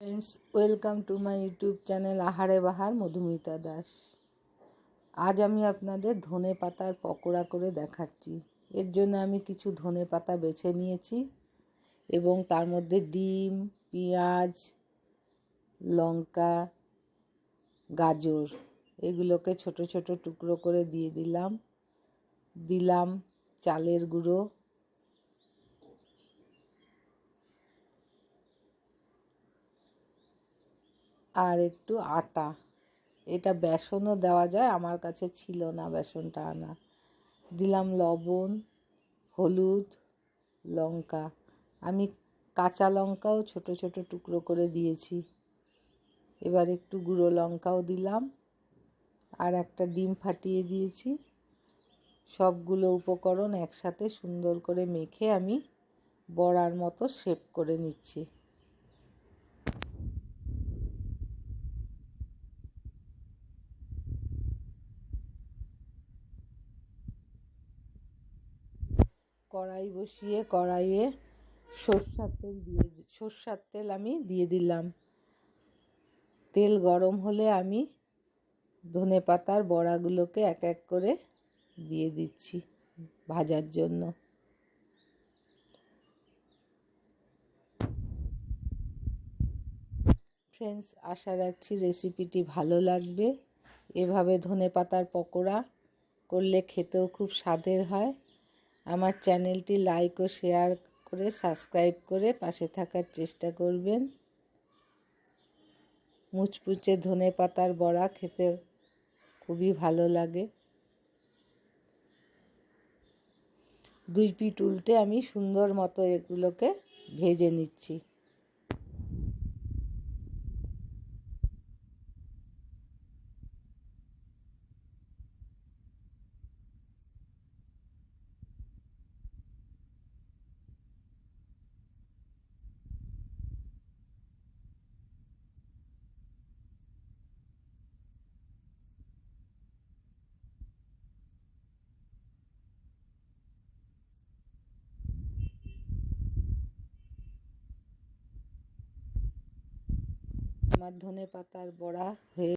Friends welcome to my YouTube channel Ahare Bahar Madhumita Das আজ আমি আপনাদের ধনে পাতার পকোড়া করে দেখাচ্ছি। এর জন্য আমি কিছু ধনে পাতা বেছে নিয়েছি এবং তার মধ্যে ডিম, পেঁয়াজ, লঙ্কা, গাজর এগুলোকে ছোট ছোট টুকরো করে দিয়ে দিলাম। দিলাম চালের গুঁড়ো আর একটু আটা। এটা বেসনও দেওয়া যায়, আমার কাছে ছিল না বেসনটা আনা। দিলাম লবণ, হলুদ, লঙ্কা। আমি কাঁচা লঙ্কাও ছোট ছোট টুকরো করে দিয়েছি। এবার একটু গুঁড়ো লঙ্কাও দিলাম। আর একটা ডিম ফাটিয়ে দিয়েছি। সবগুলো উপকরণ একসাথে সুন্দর করে মেখে আমি বড়ার মতো শেপ করে নিচ্ছি। কড়াই বসিয়ে কড়াইয়ে সর্ষার তেল দিয়ে সর্ষার তেল আমি দিয়ে দিলাম। তেল গরম হলে আমি ধনে পাতার বড়াগুলোকে এক এক করে দিয়ে দিচ্ছি ভাজার জন্য। ফ্রেন্ডস আশা রাখছি রেসিপিটি ভালো লাগবে। এভাবে ধনে পাতার পকোড়া করলে খেতেও খুব স্বাদের হয়। আমার চ্যানেলটি লাইক ও শেয়ার করে সাবস্ক্রাইব করে পাশে থাকার চেষ্টা করবেন। মুচপুচে ধনে পাতার বড়া খেতে খুবই ভালো লাগে। দুই পিট উল্টে আমি সুন্দর মতো এগুলোকে ভেজে নিচ্ছি। আমার ধনে পাতার বড়া হয়ে